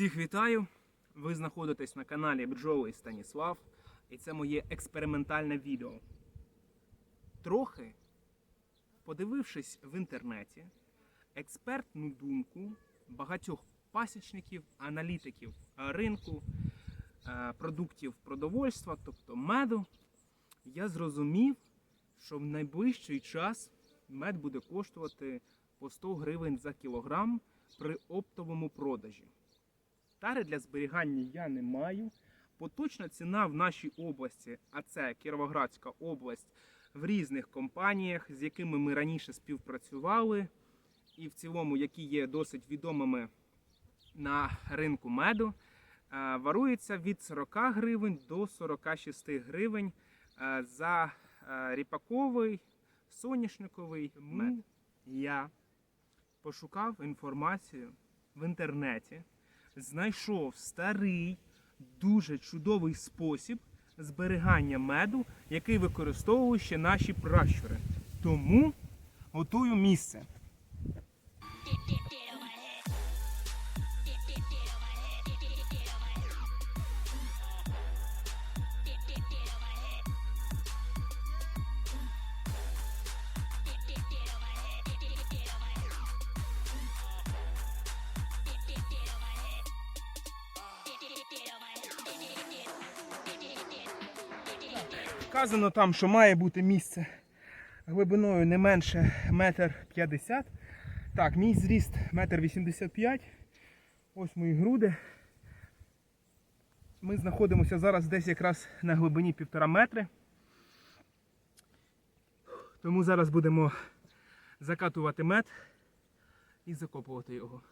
Всіх вітаю! Ви знаходитесь на каналі Бджоли Станіслав, і це моє експериментальне відео. Трохи подивившись в інтернеті експертну думку багатьох пасічників, аналітиків ринку, е, продуктів продовольства, тобто меду, я зрозумів, що в найближчий час мед буде коштувати по 100 гривень за кілограм при оптовому продажі. Тари для зберігання я не маю. Поточна ціна в нашій області, а це Кіровоградська область, в різних компаніях, з якими ми раніше співпрацювали, і в цілому, які є досить відомими на ринку меду, е, варується від 40 гривень до 46 гривень е, за е, ріпаковий соняшниковий мед. Я пошукав інформацію в інтернеті, знайшов старий, дуже чудовий спосіб зберігання меду, який використовували ще наші пращури. Тому готую місце. Вказано там, що має бути місце глибиною не менше метр п'ятдесят. Так, мій зріст метр вісімдесят п'ять. Ось мої груди. Ми знаходимося зараз десь якраз на глибині півтора метри. Тому зараз будемо закатувати мед і закопувати його.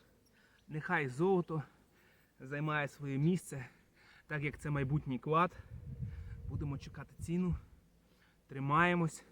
Нехай золото займає своє місце, так як це майбутній клад. Будемо чекати ціну. Тримаємось.